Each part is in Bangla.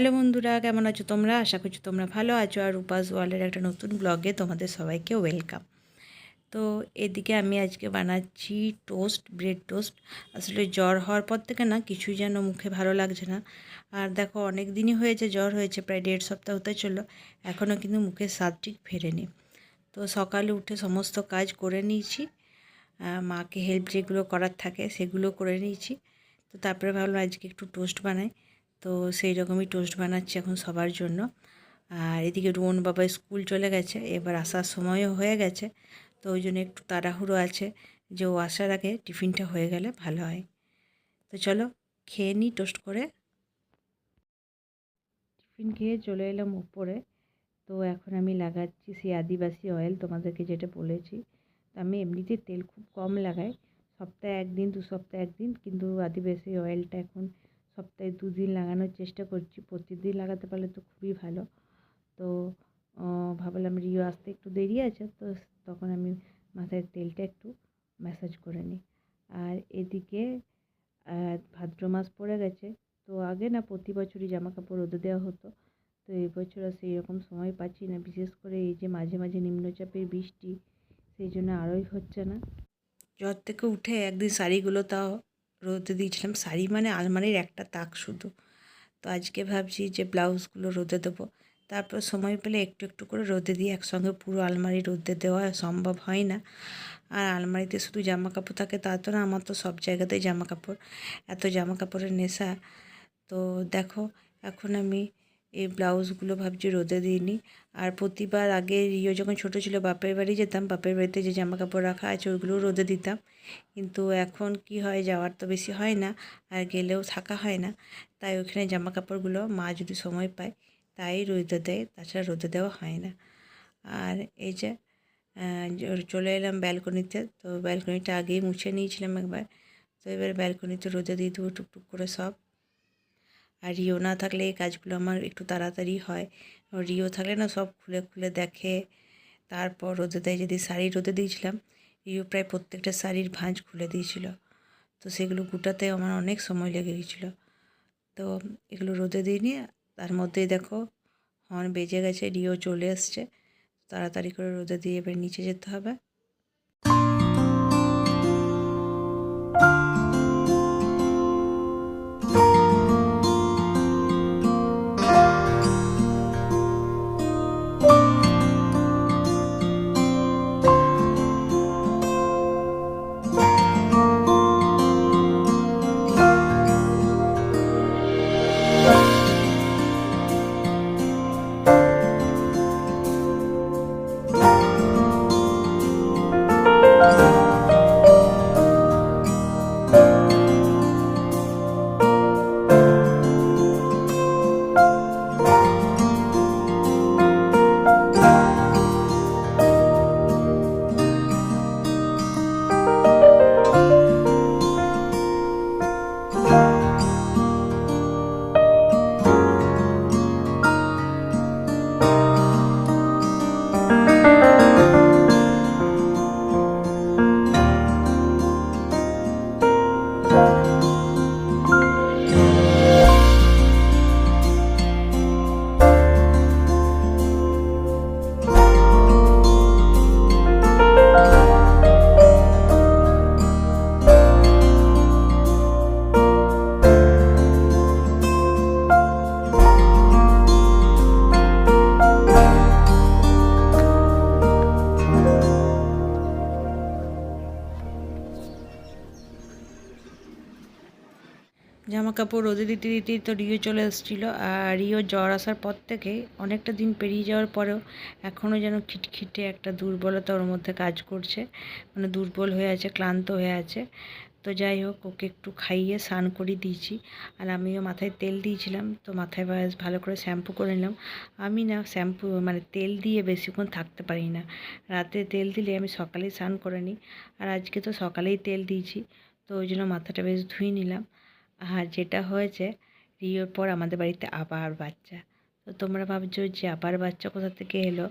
হ্যালো বন্ধুরা, কেমন আছো তোমরা? আশা করছি তোমরা ভালো আছো আর উপাস ওয়ার্ল্ডের একটা নতুন ব্লগে তোমাদের সবাইকে ওয়েলকাম। তো এদিকে আমি আজকে বানাচ্ছি টোস্ট, ব্রেড টোস্ট। আসলে জ্বর হওয়ার পর থেকে না কিছুই যেন মুখে ভালো লাগছে না। আর দেখো, অনেক দিনই হয়েছে, জ্বর হয়েছে, প্রায় দেড় সপ্তাহ হতে চলো এখনও কিন্তু মুখের স্বাদ ঠিক ফেরেনি। তো সকালে উঠে সমস্ত কাজ করে নিয়েছি। মাকে হেল্প যেগুলো করার থাকে সেগুলো করে নিয়েছি। তো তারপরে ভাবলাম আজকে একটু টোস্ট বানাই। তো সেই রকমই টোস্ট বানাচ্ছি এখন সবার জন্য। আর এদিকে রোহন বাবা স্কুল চলে গেছে, এবার আসার সময়ও হয়ে গেছে, তো ওই জন্য একটু তাড়াহুড়ো আছে যে ও আসার আগে টিফিনটা হয়ে গেলে ভালো হয়। তো চলো খেয়ে নিই টোস্ট করে। টিফিন খেয়ে চলে এলাম উপরে, তো এখন আমি লাগাচ্ছি সেই আদিবাসী অয়েল তোমাদেরকে যেটা বলেছি। আমি এমনিতে তেল খুব কম লাগাই, সপ্তাহে একদিন, দু সপ্তাহে একদিন, কিন্তু আদিবাসী অয়েলটা এখন সপ্তাহে দুদিন লাগানোর চেষ্টা করছি। প্রতিদিন লাগাতে পারলে তো খুবই ভালো। তো ভাবলাম রিও আসতে একটু দেরি আছে, তো তখন আমি মাথায় তেলটা একটু ম্যাসাজ করে নিই। আর এদিকে ভাদ্র মাস পড়ে গেছে, তো আগে না প্রতি বছরই জামা কাপড় রোদে দেওয়া হতো। তো এই বছর আর সেই রকম সময় পাচ্ছি না, বিশেষ করে এই যে মাঝে মাঝে নিম্নচাপের বৃষ্টি, সেই জন্য আরোই হচ্ছে না। জ্বর থেকে উঠে একদিন শাড়িগুলো তাও রোদে দিয়েছিলাম। শাড়ি মানে আলমারির একটা তাক শুধু। তো আজকে ভাবছি যে ব্লাউজগুলো রোদে দেবো। তারপর সময় পেলে একটু একটু করে রোদে দিয়ে একসঙ্গে পুরো আলমারি রোদে দেওয়া সম্ভব হয় না। আর আলমারিতে শুধু জামা কাপড় থাকে, তা তো না, আমার তো সব জায়গাতেই জামা কাপড় এত জামা কাপড়ের নেশা। তো দেখো, এখন আমি এই ব্লাউজগুলো ভাবছি রোদে দিইনি আর প্রতিবার আগে রিও যখন ছোটো ছিল, বাপের বাড়ি যেতাম, বাপের বাড়িতে যে জামা কাপড় রাখা আছে ওইগুলো রোদে দিতাম। কিন্তু এখন কি হয়, যাওয়ার তো বেশি হয় না, আর গেলেও থাকা হয় না। তাই ওখানে জামা কাপড়গুলো মা যদি সময় পায়, তাই রোদে দেয়, তাছাড়া রোদে দেওয়া হয় না। আর এই যে চলে এলাম ব্যালকনিতে। তো ব্যালকনিটা আগেই মুছে নিয়েছিলাম একবার। তো এবার ব্যালকনিতে রোদে দিয়ে দেবো, টুকটুক করে সব। আর রিও না থাকলে এই কাজগুলো আমার একটু তাড়াতাড়ি হয়। রিও থাকলে না সব খুলে খুলে দেখে। তারপর রোদে দেয় যদি শাড়ি রোদে দিয়েছিলাম, রিও প্রায় প্রত্যেকটা শাড়ির ভাঁজ খুলে দিয়েছিল। তো সেগুলো গুটাতে আমার অনেক সময় লেগে গেছিল। তো এগুলো রোদে দিইনি তার মধ্যেই দেখো, হর্ন বেজে গেছে, রিও চলে এসছে। তাড়াতাড়ি করে রোদে দিয়ে এবার নিচে যেতে হবে। কাপড় রোদে দিতে দিতেই তো রিও চলে এসেছিল। আর রিও জ্বর আসার পর থেকে অনেকটা দিন পেরিয়ে যাওয়ার পরেও এখনও যেন খিটখিটে একটা দুর্বলতা ওর মধ্যে কাজ করছে। মানে দুর্বল হয়ে আছে, ক্লান্ত হয়ে আছে। তো যাই হোক, ওকে একটু খাইয়ে স্নান করে দিয়েছি। আর আমিও মাথায় তেল দিয়েছিলাম, তো মাথায় বেশ ভালো করে শ্যাম্পু করে নিলাম। আমি না শ্যাম্পু মানে তেল দিয়ে বেশিক্ষণ থাকতে পারি না। রাতে তেল দিলে আমি সকালেই স্নান করে নিই। আর আজকে তো সকালেই তেল দিয়েছি, তো ওই জন্য মাথাটা বেশ ধুয়ে নিলাম। আর যেটা হয়েছে রিওর পর আমাদের বাড়িতে আবার বাচ্চা। তো তোমরা ভাবছ যে আবার বাচ্চা কোথা থেকে এলো?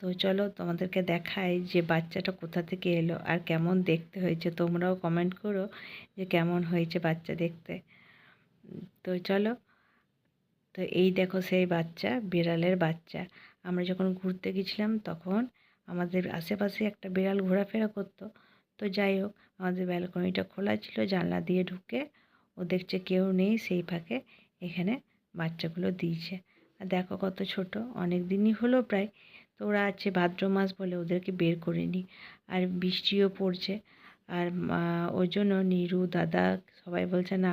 তো চলো তোমাদেরকে দেখাই যে বাচ্চাটা কোথা থেকে এলো আর কেমন দেখতে হয়েছে। তোমরাও কমেন্ট করো যে কেমন হয়েছে বাচ্চা দেখতে। তো চলো, তো এই দেখো সেই বাচ্চা, বিড়ালের বাচ্চা। আমরা যখন ঘুরতে গেছিলাম তখন আমাদের আশেপাশে একটা বিড়াল ঘোরাফেরা করতো। তো যাই হোক, আমাদের ব্যালকনিটা খোলা ছিল, জানলা দিয়ে ঢুকে ও দেখছে কেউ নেই সেই ফাঁকে এখানে বাচ্চাগুলো দিয়েছে। আর দেখো কত ছোট অনেক দিনই হলো প্রায়। তো ওরা আছে ভাদ্র মাস বলে ওদেরকে বের করিনি আর বৃষ্টিও পড়ছে। আর ওই জন্য নিরু, দাদা সবাই বলছে, না,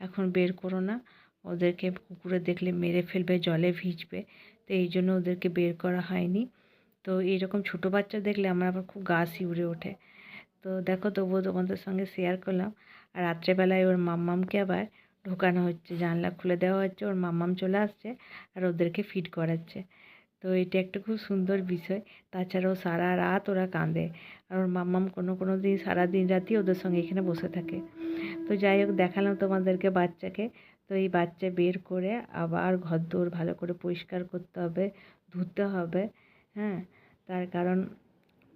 এখন বের করো না। ওদেরকে কুকুরে দেখলে মেরে ফেলবে, জলে ভিজবে। তো এই জন্য ওদেরকে বের করা হয়নি। তো এইরকম ছোটো বাচ্চা দেখলে আমার আবার খুব গা শিউরে ওঠে। তো দেখো তবুও তোমাদের সঙ্গে শেয়ার করলাম। আর রাত্রেবেলায় ওর মাম্মামকে আবার ঢোকানো হচ্ছে, জানলা খুলে দেওয়া হচ্ছে, ওর মাম্মাম চলে আসছে আর ওদেরকে ফিড করাচ্ছে। তো এটা একটা খুব সুন্দর বিষয়। তাছাড়াও সারা রাত ওরা কাঁদে আর ওর মাম্মাম কোনো কোনো দিন, সারা দিন রাতই ওদের সঙ্গে এখানে বসে থাকে। তো যাই হোক, দেখালাম তোমাদেরকে বাচ্চাকে। তো এই বাচ্চা বের করে আবার ঘরদোর ভালো করে পরিষ্কার করতে হবে, ধুতে হবে হ্যাঁ। তার কারণ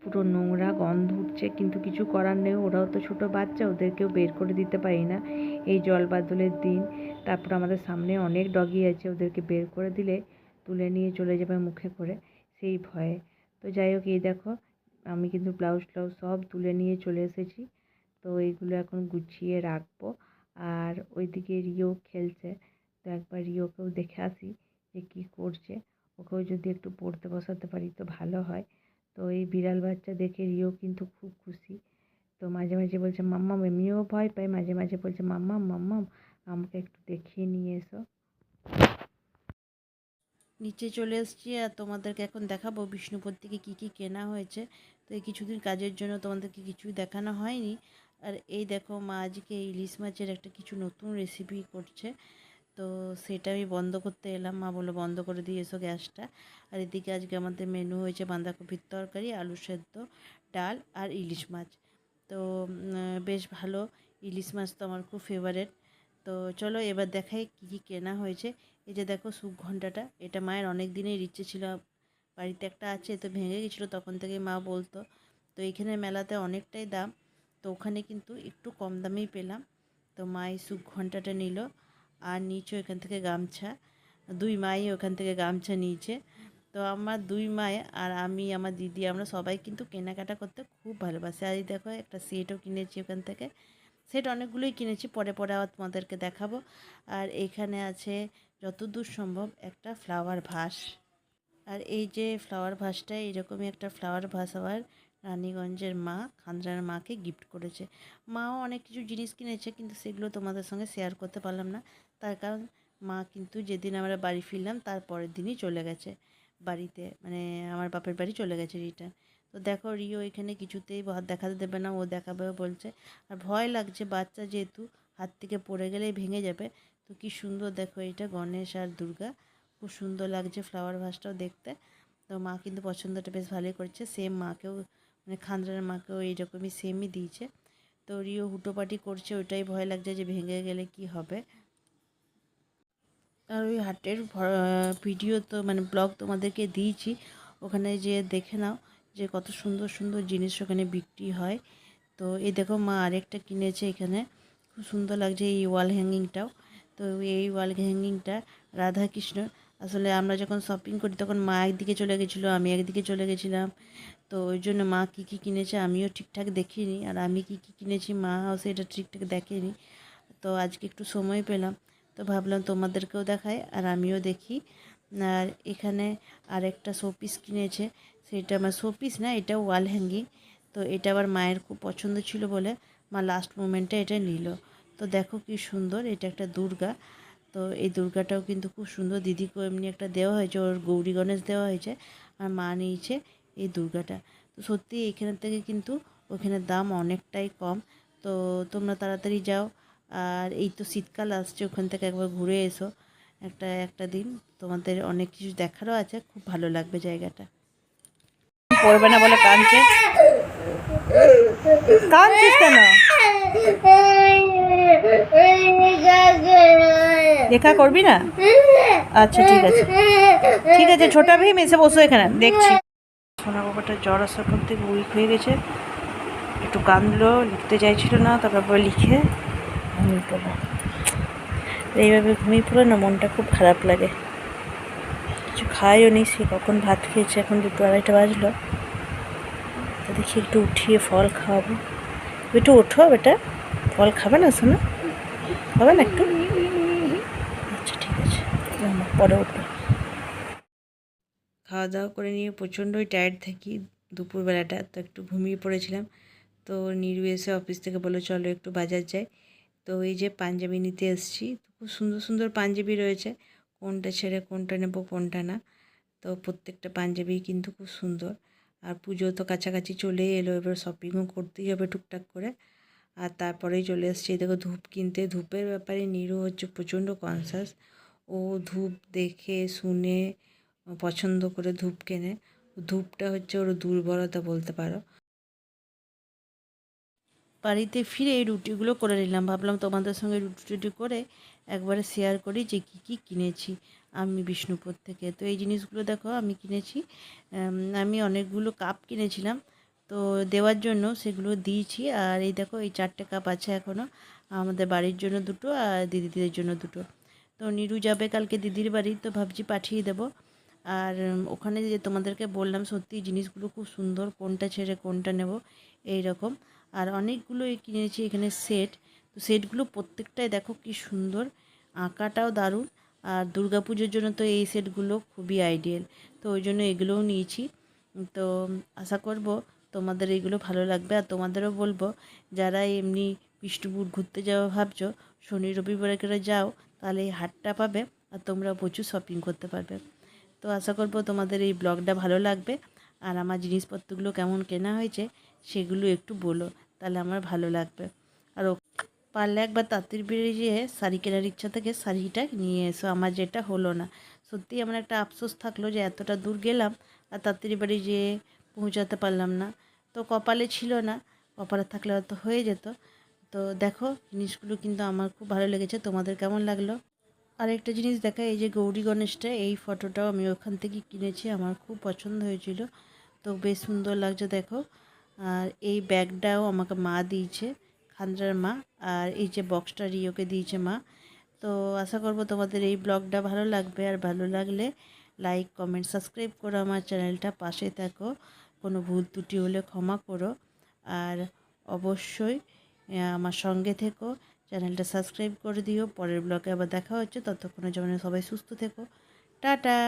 পুরো নোংরা গন্ধ উঠছে, কিন্তু কিছু করার নেই। ওরাও তো ছোটো বাচ্চা, ওদেরকেও বের করে দিতে পারি না। এই জল বাদলের দিন, তারপর আমাদের সামনে অনেক ডগি আছে, ওদেরকে বের করে দিলে তুলে নিয়ে চলে যাবে মুখে করে, সেই ভয়ে। তো যাই হোক, এই দেখো, আমি কিন্তু ব্লাউজ ট্লাউজ সব তুলে নিয়ে চলে এসেছি। তো এইগুলো এখন গুছিয়ে রাখব। আর ওইদিকে রিও খেলছে। তো একবার রিওকেও দেখে আসি যে কী করছে। ওকেও যদি একটু পড়তে বসাতে পারি তো ভালো হয়। তো এই বিড়াল বাচ্চা দেখে রিও কিন্তু খুব খুশি। তো মাঝে মাঝে বলছে মাম্মাম এমনিও ভয় পায়। মাঝে মাঝে বলছে মাম্মাম মাম্মাম আমাকে একটু দেখিয়ে নিয়ে এসো। নিচে চলে এসেছি আর তোমাদেরকে এখন দেখাবো বিষ্ণুপুর থেকে কী কী কেনা হয়েছে। তো এই কিছুদিন কাজের জন্য তোমাদেরকে কিছুই দেখানো হয়নি। আর এই দেখো, মা আজকে ইলিশ মাছের একটা কিছু নতুন রেসিপি করছে। তো সেটা আমি বন্ধ করতে এলাম। মা বলল, বন্ধ করে দিয়ে এসো গ্যাসটা। আর এদিকে আজকে আমাদের মেনু হয়েছে বাঁধাকপির তরকারি আলু সেদ্ধ, ডাল আর ইলিশ মাছ। তো বেশ ভালো। ইলিশ মাছ তো আমার খুব ফেভারেট তো চলো এবার দেখাই কী কী কেনা হয়েছে। এই যে দেখো সুখ ঘন্টাটা এটা মায়ের অনেক দিনের ইচ্ছে ছিল। বাড়িতে একটা আছে, তো ভেঙে গেছিল, তখন থেকে মা বলতো। তো এইখানে মেলাতে অনেকটাই দাম। তো ওখানে কিন্তু একটু কম দামেই পেলাম। তো মা এই সুখ ঘন্টাটা নিল। আর নিচও এখান থেকে গামছা। দুই মাই ওখান থেকে গামছা নিয়েছে তো আমার দুই মায়ে আর আমি, আমার দিদি, আমরা সবাই কিন্তু কেনাকাটা করতে খুব ভালোবাসি। আর এই দেখো, একটা সেটও কিনেছি ওখান থেকে। সেট অনেকগুলোই কিনেছি, পরে পরে আবার তোমাদেরকে দেখাবো। আর এখানে আছে যতদূর সম্ভব একটা ফ্লাওয়ার ভাস আর এই যে ফ্লাওয়ার ভাসটা এরকমই একটা ফ্লাওয়ার ভাস আবার রানীগঞ্জের মা খান্দ্রার মাকে গিফট করেছে। মাও অনেক কিছু জিনিস কিনেছে, কিন্তু সেগুলো তোমাদের সঙ্গে শেয়ার করতে পারলাম না। তার কারণ মা কিন্তু যেদিন আমরা বাড়ি ফিরলাম, তার পরের দিনই চলে গেছে। বাড়িতে মানে আমার বাপের বাড়ি চলে গেছে রিটার্ন তো দেখো, রিও এখানে কিছুতেই হাত দেখাতে দেবে না, ও দেখাবে বলছে, আর ভয় লাগছে, বাচ্চা যেহেতু হাত থেকে পড়ে গেলেই ভেঙে যাবে, তো কি সুন্দর দেখো এটা, গণেশ আর দুর্গা। খুব সুন্দর লাগছে ফ্লাওয়ার ভাসটাও দেখতে। তো মা কিন্তু পছন্দটা বেশ ভালোই করছে। সেম মাকেও মানে খান্দ্রার মাকেও এইরকমই সেমই দিয়েছে। তো রিও হুটোপাটি করছে ওইটাই ভয় লাগছে যে ভেঙে গেলে কি হবে? আর ওই হাটের ভিডিও তো মানে ব্লগ তোমাদেরকে দিয়েছি। ওখানে যে দেখে নাও যে কত সুন্দর সুন্দর জিনিস ওখানে বিক্রি হয়। তো এই দেখো মা আরেকটা কিনেছে এখানে। খুব সুন্দর লাগছে এই ওয়াল হ্যাঙ্গিংটাও তো এই ওয়াল হ্যাঙ্গিংটা রাধাকৃষ্ণ। আসলে আমরা যখন শপিং করি তখন মা একদিকে চলে গেছিল, আমি একদিকে চলে গেছিলাম। তো ওই জন্য মা কী কী কিনেছে আমিও ঠিকঠাক দেখিনি। আর আমি কী কী কিনেছি মাও সেটা ঠিকঠাক দেখেনি। তো আজকে একটু সময় পেলাম। তো ভাবলাম তোমাদেরকেও দেখাই, আর আমিও দেখি। আর এখানে আরেকটা শোপিস কিনেছে, সেটা আমার শোপিস না, এটা ওয়াল হ্যাঙ্গিং। তো এটা আবার মায়ের খুব পছন্দ ছিল বলে মা লাস্ট মোমেন্টে এটা নিল। তো দেখো কি সুন্দর, এটা একটা দুর্গা। তো এই দুর্গাটাও কিন্তু খুব সুন্দর দিদিকে এমনি একটা দেওয়া হয়েছে, ওর গৌরী গণেশ দেওয়া হয়েছে, আর মা নিয়েছে এই দুর্গাটা। তো সত্যি এখান থেকে কিন্তু ওখানে দাম অনেকটাই কম। তো তোমরা তাড়াতাড়ি যাও আর এই তো শীতকাল আসছে, ওখান থেকে একবার ঘুরে এসো। একটা একটা দিন তোমাদের অনেক কিছু দেখারও আছে, খুব ভালো লাগবে জায়গাটা। পড়বে না বলে কাঁদছে। কাঁদছিস কেন? দেখা করবি না? আচ্ছা ঠিক আছে। ঠিক আছে, ছোটা ভীম, এসে বসো এখানে, দেখছি। সোনা বাবাটা জ্বর আসার পর থেকে উইক হয়ে গেছে। একটু কাঁদলো, লিখতে চাইছিল না, তারপর লিখে ঘুমিয়ে পড়ল এইভাবে ঘুমিয়ে পড়লে না মনটা খুব খারাপ লাগে। কিছু খাইও নি, সে কখন ভাত খেয়েছে, এখন দুটো আড়াইটা বাজলো। দেখি একটু উঠিয়ে ফল খাওয়াবো। একটু ওঠো বেটা, ফল খাবে না শোনো হবে না একটু? আচ্ছা ঠিক আছে। পরে উঠবে। খাওয়া দাওয়া করে নিয়ে প্রচণ্ডই টায়ার্ড থাকি দুপুরবেলাটা, তো একটু ঘুমিয়ে পড়েছিলাম। তো নিরু এসে অফিস থেকে বলে চলো একটু বাজার যাই। তো এই যে পাঞ্জাবি নিতে এসেছি খুব সুন্দর সুন্দর পাঞ্জাবি রয়েছে। কোনটা ছেড়ে কোনটা নেব, কোনটা না। তো প্রত্যেকটা পাঞ্জাবি কিন্তু খুব সুন্দর। আর পুজো তো কাছাকাছি চলেই এলো, এবার শপিংও করতেই হবে টুকটাক করে। আর তারপরেই চলে এসেছি দেখো ধূপ কিনতে। ধূপের ব্যাপারে নিরু হচ্ছে প্রচণ্ড কনসাস ও ধূপ দেখে, শুনে, পছন্দ করে ধূপ কেনে। ধূপটা হচ্ছে ওর দুর্বলতা বলতে পারো। বাড়িতে ফিরে এই রুটিগুলো করে নিলাম। ভাবলাম তোমাদের সঙ্গে রুটি টুটি করে একবারে শেয়ার করি যে কী কী কিনেছি আমি বিষ্ণুপুর থেকে। তো এই জিনিসগুলো দেখো আমি কিনেছি আমি অনেকগুলো কাপ কিনেছিলাম। তো দেওয়ার জন্য সেগুলো দিয়েছি আর এই দেখো এই চারটে কাপ আছে এখনও আমাদের বাড়ির জন্য দুটো আর দিদিদের জন্য দুটো। তো নিরু যাবে কালকে দিদির বাড়ি, তো ভাবছি পাঠিয়ে দেবো। আর ওখানে যে তোমাদেরকে বললাম সত্যি জিনিসগুলো খুব সুন্দর, কোনটা ছেড়ে কোনটা নেব এই রকম আর অনেকগুলো কিনেছি এখানে সেট তো সেটগুলো প্রত্যেকটাই দেখো কি সুন্দর, আঁকাটাও দারুণ। আর পুজোর জন্য তো এই সেটগুলো খুবই আইডিয়াল তো ওই জন্য এগুলোও নিয়েছি। তো আশা করব তোমাদের এইগুলো ভালো লাগবে। আর তোমাদেরও বলব, যারা এমনি বিষ্ণুপুর ঘুরতে যাওয়া ভাবছ, শনি রবিবারে করে যাও, তাহলে এই হাটটা পাবে আর তোমরা প্রচুর শপিং করতে পারবে। তো আশা করব তোমাদের এই ব্লগটা ভালো লাগবে। আর আমার জিনিসপত্রগুলো কেমন কেনা হয়েছে, সেগুলো একটু বলো। তাহলে আমার ভালো লাগবে। আর পারলে একবার তাঁতির বেরিয়ে শাড়ি কেনার ইচ্ছা থেকে শাড়িটা নিয়ে এসো। আমার যেটা হলো না। সত্যিই আমার একটা আফসোস থাকল যে এতটা দূর গেলাম আর তাঁতির বাড়ি যেয়ে পৌঁছাতে পারলাম না। তো কপালে ছিল না। কপালে থাকলে হয়তো হয়ে যেত। তো দেখো, জিনিসগুলো কিন্তু আমার খুব ভালো লেগেছে। তোমাদের কেমন লাগল? আরেকটা জিনিস দেখা, এই যে গৌরী গণেশটা, এই ফটোটাও আমি ওখান থেকে কিনেছি। আমার খুব পছন্দ হয়েছিল। তো বেশ সুন্দর লাগছে, দেখো। আর এই ব্যাগটাও আমাকে মা দিয়েছে খান্দ্রার মা, আর এই যে বক্সটা রিওকে দিয়েছে মা। তো আশা করব তোমাদের এই ব্লগটা ভালো লাগবে, আর ভালো লাগলে লাইক কমেন্ট সাবস্ক্রাইব করো আমার চ্যানেলটা, পাশে থাকো, কোনো ভুল ত্রুটি হলে ক্ষমা করো। আর অবশ্যই আমার সঙ্গে থেকো, চ্যানেলটা সাবস্ক্রাইব করে দিও। পরের ব্লগে আবার দেখা হচ্ছে ততক্ষণে যেমন সবাই সুস্থ থেকো। টাটা!